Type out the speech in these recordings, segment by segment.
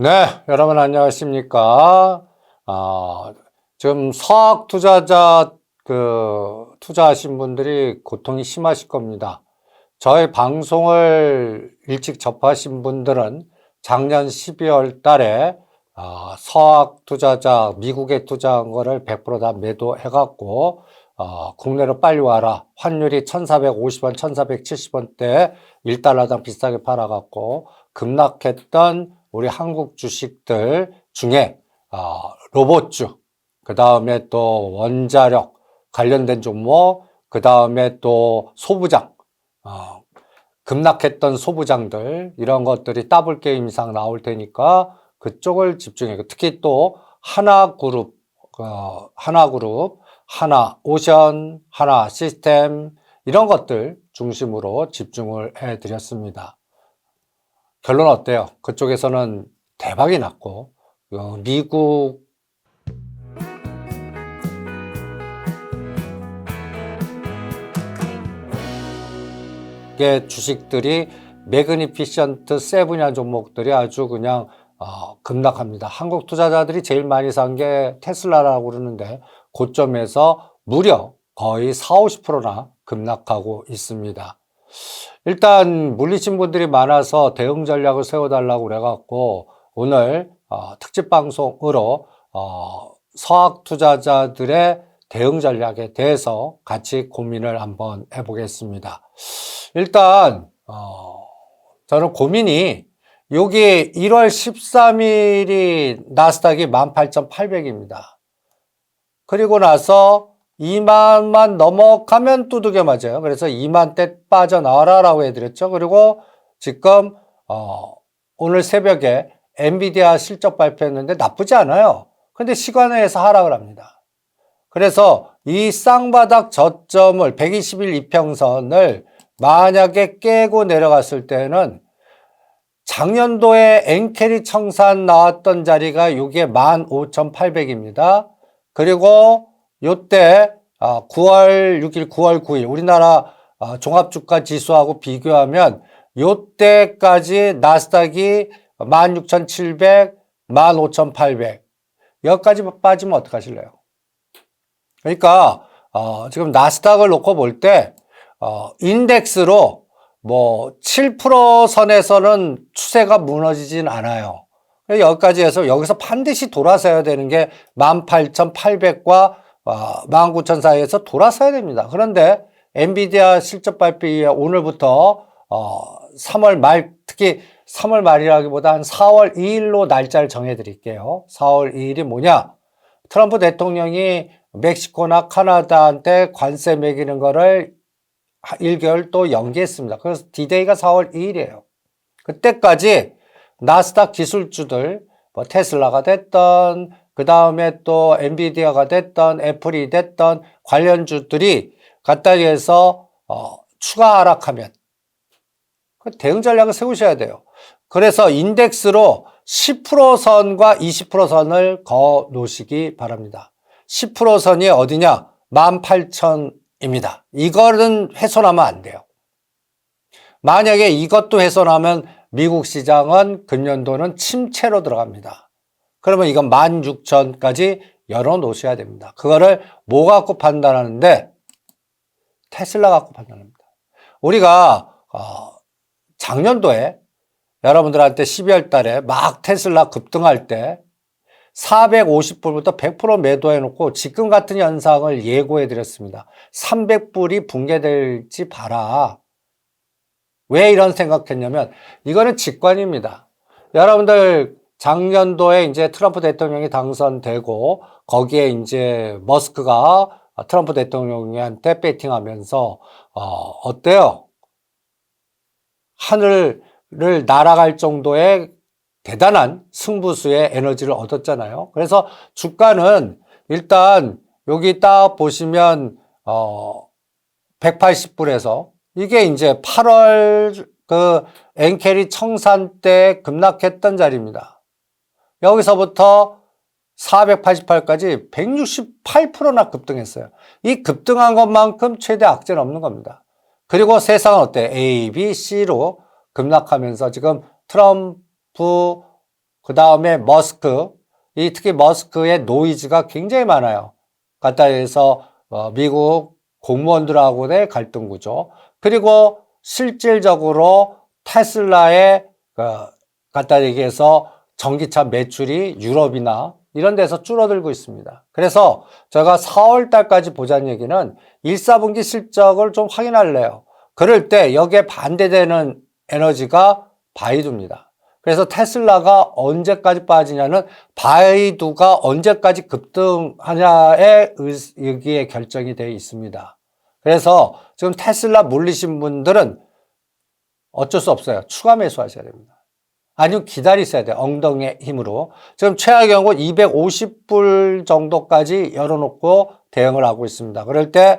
네, 여러분 안녕하십니까? 아, 지금 서학 투자자 그 투자하신 분들이 고통이 심하실 겁니다. 저희 방송을 일찍 접하신 분들은 작년 12월 달에 아, 서학 투자자 미국에 투자한 거를 100%다 매도해갖고 어, 국내로 빨리 와라. 환율이 1450원, 1470원대 1달러당 비싸게 팔아갖고 급락했던 우리 한국 주식들 중에 어, 로봇주, 그 다음에 또 원자력 관련된 종목, 그 다음에 또 소부장, 어, 급락했던 소부장들 이런 것들이 더블 게임 이상 나올 테니까 그쪽을 집중해. 특히 또 하나그룹, 어, 하나그룹, 하나 오션, 하나 시스템 이런 것들 중심으로 집중을 해 드렸습니다. 결론 어때요? 그쪽에서는 대박이 났고 어, 미국 의 주식들이 매그니피션트 세븐이라는 종목들이 아주 그냥 어, 급락합니다. 한국 투자자들이 제일 많이 산 게 테슬라라고 그러는데 고점에서 무려 거의 4, 50%나 급락하고 있습니다. 일단 물리친 분들이 많아서 대응 전략을 세워달라고 그래갖고 오늘 어, 특집 방송으로 어, 서학 투자자들의 대응 전략에 대해서 같이 고민을 한번 해보겠습니다. 일단 어, 저는 고민이 여기 1월 13일이 나스닥이 18,800입니다. 그리고 나서 2만만 넘어가면 두둑에 맞아요. 그래서 2만 대 빠져나와라라고 해드렸죠. 그리고 지금 어, 오늘 새벽에 엔비디아 실적 발표했는데 나쁘지 않아요. 근데 시간에서 하락을 합니다. 그래서 이 쌍바닥 저점을 120일 이평선을 만약에 깨고 내려갔을 때는 작년도에 엔캐리 청산 나왔던 자리가 이게 15,800입니다. 그리고 요때 9월 6일, 9월 9일 우리나라 어, 종합주가 지수하고 비교하면 요때까지 나스닥이 16,700, 15,800 여기까지 빠지면 어떡하실래요? 그러니까 어, 지금 나스닥을 놓고 볼 때 어, 인덱스로 뭐 7% 선에서는 추세가 무너지진 않아요. 여기까지 해서 여기서 반드시 돌아서야 되는 게 18,800과 19,000 사이에서 돌아서야 됩니다. 그런데 엔비디아 실적 발표 이후에 오늘부터 어 3월 말 특히 3월 말이라기보다 한 4월 2일로 날짜를 정해 드릴게요. 4월 2일이 뭐냐? 트럼프 대통령이 멕시코나 카나다한테 관세 매기는 거를 1개월 또 연기했습니다. 그래서 디데이가 4월 2일이에요. 그때까지 나스닥 기술주들, 뭐 테슬라가 됐던, 그 다음에 또 엔비디아가 됐던, 애플이 됐던 관련주들이 갖다 해서 어, 추가 하락하면 그 대응 전략을 세우셔야 돼요. 그래서 인덱스로 10% 선과 20% 선을 거 놓으시기 바랍니다. 10% 선이 어디냐? 18,000입니다. 이거는 훼손하면 안 돼요. 만약에 이것도 훼손하면 미국 시장은 금년도는 침체로 들어갑니다. 그러면 이건 16,000까지 열어 놓으셔야 됩니다. 그거를 뭐 갖고 판단하는데 테슬라 갖고 판단합니다. 우리가 어, 작년도에 여러분들한테 12월 달에 막 테슬라 급등할 때 450불부터 100% 매도해 놓고 지금 같은 현상을 예고해 드렸습니다. 300불이 붕괴될지 봐라. 왜 이런 생각했냐면 이거는 직관입니다. 여러분들 작년도에 이제 트럼프 대통령이 당선되고 거기에 이제 머스크가 트럼프 대통령한테 배팅하면서 어, 어때요? 하늘을 날아갈 정도의 대단한 승부수의 에너지를 얻었잖아요. 그래서 주가는 일단 여기 딱 보시면 어 180불에서 이게 이제 8월 그 엔캐리 청산 때 급락했던 자리입니다. 여기서부터 488까지 168%나 급등했어요. 이 급등한 것만큼 최대 악재는 없는 겁니다. 그리고 세상은 어때? A, B, C로 급락하면서 지금 트럼프 그 다음에 머스크, 이 특히 머스크의 노이즈가 굉장히 많아요. 가타에서 어, 미국 공무원들하고의 갈등 구조. 그리고 실질적으로 테슬라의 그 갖다 얘기해서 전기차 매출이 유럽이나 이런 데서 줄어들고 있습니다. 그래서 제가 4월 달까지 보자는 얘기는 1, 4분기 실적을 좀 확인할래요. 그럴 때 여기에 반대되는 에너지가 바이두입니다. 그래서 테슬라가 언제까지 빠지냐는 바이두가 언제까지 급등하냐에 여기에 결정이 되어 있습니다. 그래서 지금 테슬라 물리신 분들은 어쩔 수 없어요. 추가 매수하셔야 됩니다. 아니면 기다리셔야 돼요. 엉덩이의 힘으로. 지금 최하 경우 250불 정도까지 열어놓고 대응을 하고 있습니다. 그럴 때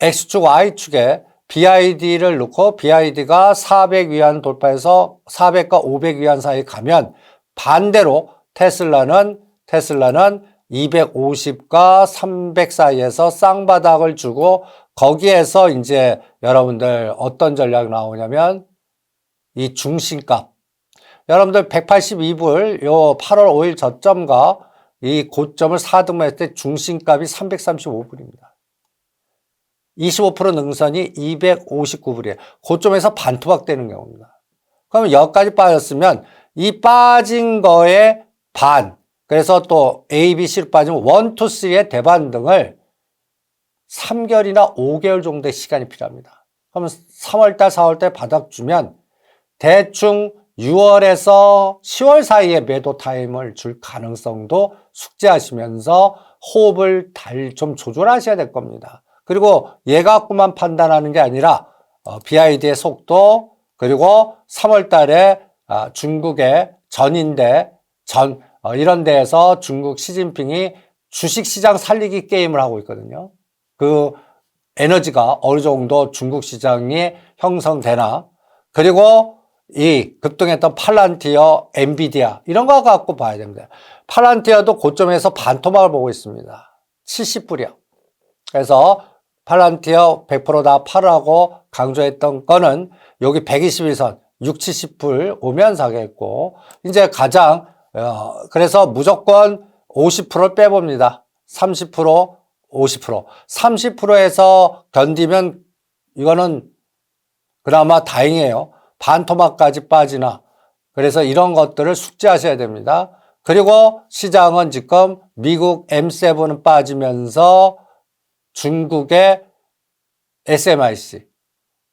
X축, Y축에 BID를 넣고 BID가 400 위안 돌파해서 400과 500 위안 사이 가면 반대로 테슬라는 테슬라는 250과 300 사이에서 쌍바닥을 주고 거기에서 이제 여러분들 어떤 전략 나오냐면 이 중심값 여러분들 182불 요 8월 5일 저점과 이 고점을 4등분했을 때 중심값이 335불입니다. 25% 능선이 259불이에요. 고점에서 반토막 되는 경우입니다. 그러면 여기까지 빠졌으면 이 빠진 거에 반, 그래서 또 A, B, C로 빠지면 1, 2, 3의 대반등을 3개월이나 5개월 정도의 시간이 필요합니다. 그러면 3월달, 4월달 바닥 주면 대충 6월에서 10월 사이에 매도 타임을 줄 가능성도 숙지하시면서 호흡을 달 좀 조절하셔야 될 겁니다. 그리고 얘 갖고만 판단하는 게 아니라 어, BID의 속도 그리고 3월 달에 아, 중국의 전인대 전 어, 이런 데에서 중국 시진핑이 주식시장 살리기 게임을 하고 있거든요. 그 에너지가 어느 정도 중국 시장이 형성되나 그리고 이 급등했던 팔란티어, 엔비디아 이런 거 갖고 봐야 됩니다. 팔란티어도 고점에서 반토막을 보고 있습니다. 70불이요. 그래서 팔란티어 100%다 팔으라고 강조했던 거는 여기 121선 6, 70불 오면서 하겠고 이제 가장 어, 그래서 무조건 50%를 빼봅니다. 30%, 50%. 30%에서 견디면 이거는 그나마 다행이에요. 반토막까지 빠지나. 그래서 이런 것들을 숙지하셔야 됩니다. 그리고 시장은 지금 미국 M7은 빠지면서 중국의 SMIC,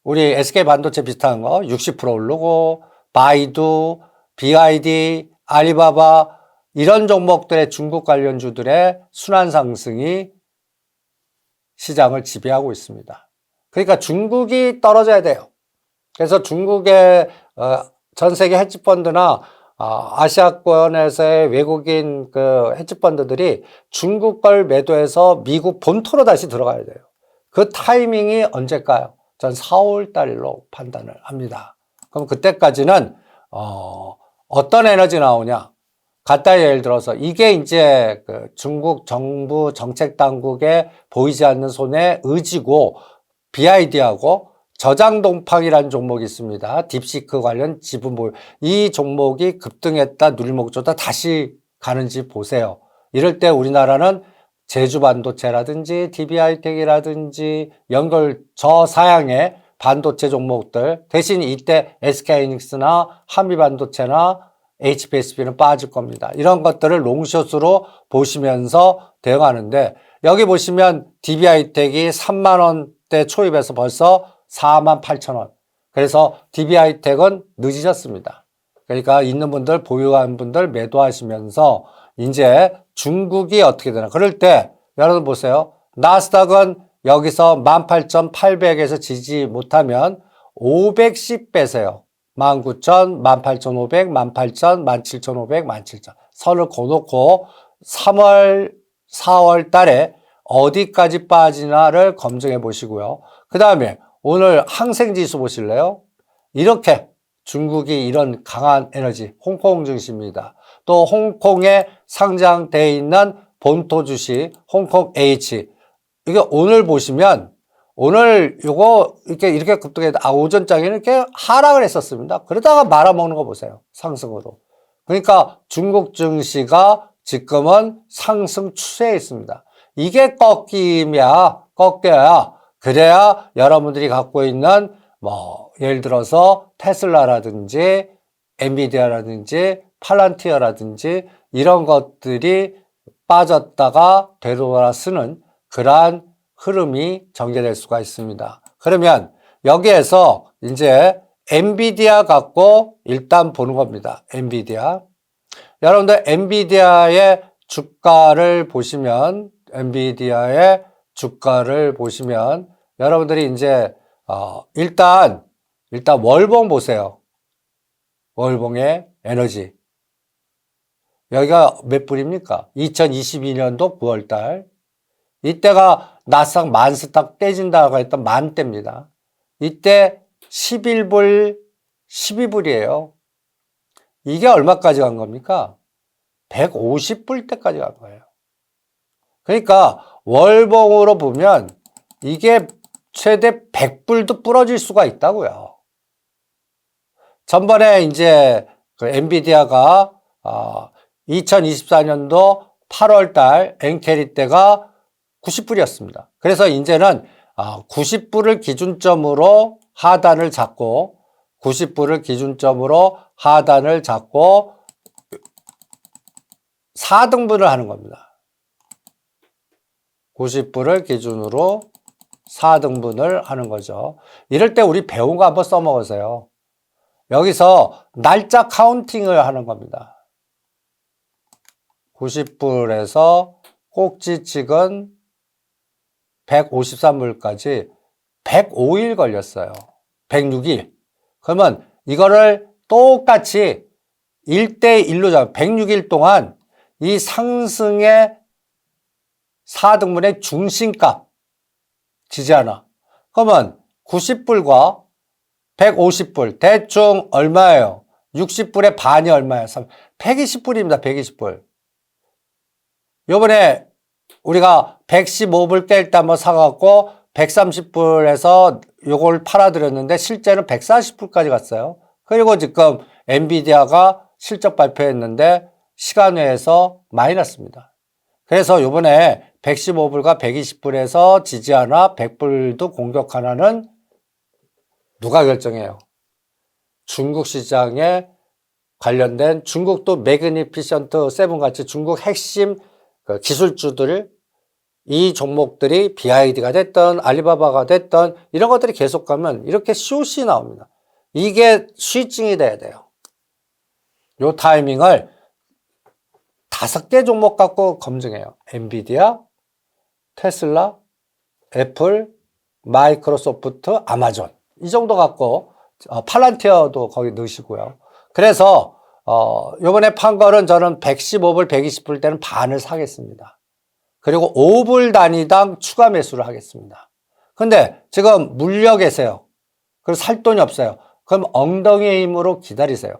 우리 SK 반도체 비슷한 거 60% 오르고, 바이두, BID, 알리바바, 이런 종목들의 중국 관련주들의 순환 상승이 시장을 지배하고 있습니다. 그러니까 중국이 떨어져야 돼요. 그래서 중국의 어, 전 세계 헤지펀드나 어, 아시아권에서의 외국인 그 헤지펀드들이 중국 걸 매도해서 미국 본토로 다시 들어가야 돼요. 그 타이밍이 언제일까요? 전 4월 달로 판단을 합니다. 그럼 그때까지는 어, 어떤 에너지 나오냐? 갖다 예를 들어서 이게 이제 그 중국 정부 정책 당국에 보이지 않는 손에 의지고 BID하고 저장동팡이라는 종목이 있습니다. 딥시크 관련 지분 보유. 이 종목이 급등했다 눌목조다 다시 가는지 보세요. 이럴 때 우리나라는 제주 반도체라든지 DB하이텍이라든지 연결 저사양의 반도체 종목들 대신 이때 SK이닉스나 한미반도체나 HPSB는 빠질 겁니다. 이런 것들을 롱숏으로 보시면서 대응하는데 여기 보시면 DB하이텍이 3만 원대 초입해서 벌써 4만 8천 원. 그래서 DB하이텍은 늦으셨습니다. 그러니까 있는 분들 보유한 분들 매도하시면서 이제 중국이 어떻게 되나. 그럴 때 여러분 보세요. 나스닥은 여기서 18,800에서 지지 못하면 510 빼세요. 19,000, 18,500, 18,000, 17,500, 17,000. 선을 거놓고 3월, 4월 달에 어디까지 빠지나를 검증해 보시고요. 그 다음에 오늘 항생지수 보실래요? 이렇게 중국이 이런 강한 에너지, 홍콩 증시입니다. 또 홍콩에 상장되어 있는 본토 주식, 홍콩 H. 이게 오늘 보시면 오늘 요거 이렇게 이렇게 급등해 아 오전장에는 이렇게 하락을 했었습니다. 그러다가 말아먹는 거 보세요. 상승으로. 그러니까 중국 증시가 지금은 상승 추세에 있습니다. 이게 꺾이면, 꺾여야, 그래야 여러분들이 갖고 있는 뭐, 예를 들어서 테슬라라든지, 엔비디아라든지, 팔란티어라든지, 이런 것들이 빠졌다가 되돌아 쓰는 그러한 흐름이 전개될 수가 있습니다. 그러면 여기에서 이제 엔비디아 갖고 일단 보는 겁니다. 엔비디아. 여러분들 엔비디아의 주가를 보시면 엔비디아의 주가를 보시면 여러분들이 이제 어 일단 일단 월봉 보세요. 월봉의 에너지. 여기가 몇 불입니까? 2022년도 9월 달. 이때가 나스닥 만스닥 떼진다고 했던 만대입니다. 이때 11불, 12불이에요. 이게 얼마까지 간 겁니까? 150불 때까지 간 거예요. 그러니까 월봉으로 보면 이게 최대 100불도 부러질 수가 있다고요. 전번에 이제 그 엔비디아가 어 2024년도 8월 달 엔캐리 때가 90불이었습니다. 그래서 이제는 90불을 기준점으로 하단을 잡고 90불을 기준점으로 하단을 잡고 4등분을 하는 겁니다. 90불을 기준으로 4등분을 하는 거죠. 이럴 때 우리 배운 거 한번 써먹으세요. 여기서 날짜 카운팅을 하는 겁니다. 90불에서 꼭지측은 153불까지 105일 걸렸어요. 106일. 그러면 이거를 똑같이 1대1로 잡 106일 동안 이 상승의 4등분의 중심값 지지하나. 그러면 90불과 150불 대충 얼마예요? 60불의 반이 얼마예요? 120불입니다. 120불. 요번에 우리가 115불 뗄때 한번 사갖고 130불에서 요걸 팔아드렸는데 실제는 140불까지 갔어요. 그리고 지금 엔비디아가 실적 발표했는데 시간 외에서 마이너스입니다. 그래서 요번에 115불과 120불에서 지지하나 100불도 공격하나는 누가 결정해요? 중국 시장에 관련된 중국도 매그니피션트 세븐 같이 중국 핵심 그 기술주들 이 종목들이 BID가 됐던 알리바바가 됐던 이런 것들이 계속 가면 이렇게 숏이 나옵니다. 이게 스위칭이 돼야 돼요. 요 타이밍을 다섯 개 종목 갖고 검증해요. 엔비디아, 테슬라, 애플, 마이크로소프트, 아마존. 이 정도 갖고 어, 팔란티어도 거기 넣으시고요. 그래서 어, 요번에 판 거는 저는 115불, 120불 때는 반을 사겠습니다. 그리고 5불 단위당 추가 매수를 하겠습니다. 근데 지금 물려 계세요. 그리고 살 돈이 없어요. 그럼 엉덩이 힘으로 기다리세요.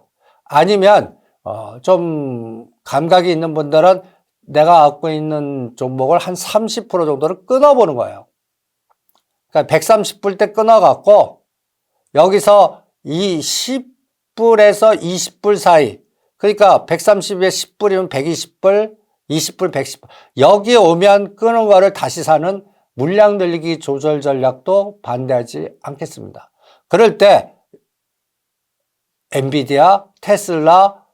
아니면 어, 좀 감각이 있는 분들은 내가 갖고 있는 종목을 한 30% 정도를 끊어보는 거예요. 그러니까 130불 때 끊어갖고 여기서 이 10불에서 20불 사이 그러니까 130에 10불이면 120불, 20불, 110불 여기에 오면 끊은 거를 다시 사는 물량 늘리기 조절 전략도 반대하지 않겠습니다. 그럴 때 엔비디아, 테슬라,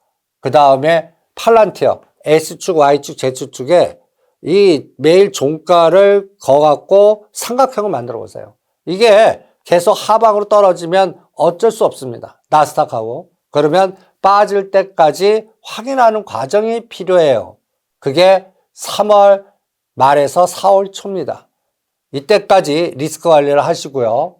그 다음에 팔란티어, S축, Y축, Z축에 이 매일 종가를 거갖고 삼각형을 만들어 보세요. 이게 계속 하방으로 떨어지면 어쩔 수 없습니다. 나스닥하고. 그러면 빠질 때까지 확인하는 과정이 필요해요. 그게 3월 말에서 4월 초입니다. 이때까지 리스크 관리를 하시고요.